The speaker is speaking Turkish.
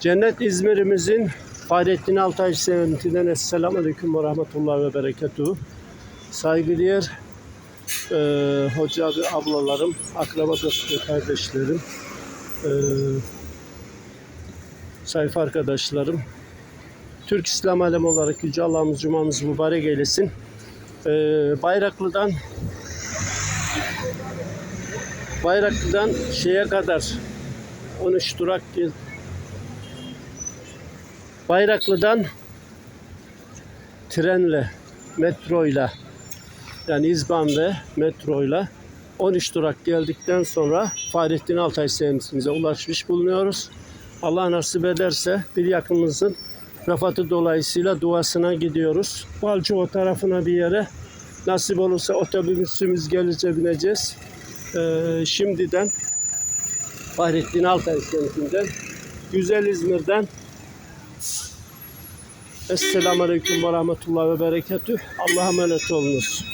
Cennet İzmir'imizin Fahrettin Altay semtinden Esselamu Aleyküm ve Rahmetullah ve Berekatuhu. Saygıdeğer e, hoca ve ablalarım, akraba dost ve kardeşlerim, e, sayfa arkadaşlarım, Türk İslam alemi olarak Yüce Allah'ımız Cuma'mız mübarek eylesin. E, Bayraklı'dan Bayraklı'dan şeye kadar 13 durak Bayraklı'dan trenle, metroyla yani İzban ve metroyla 13 durak geldikten sonra Fahrettin Altay sevimizimize ulaşmış bulunuyoruz. Allah nasip ederse bir yakınımızın vefatı dolayısıyla duasına gidiyoruz. Balçova tarafına bir yere nasip olursa otobüsümüz gelince bineceğiz. Ee, şimdiden Fahrettin Altay semtinden Güzel İzmir'den Esselamu Aleyküm ve Rahmetullah ve Berekatüh. Allah'a emanet olunuz.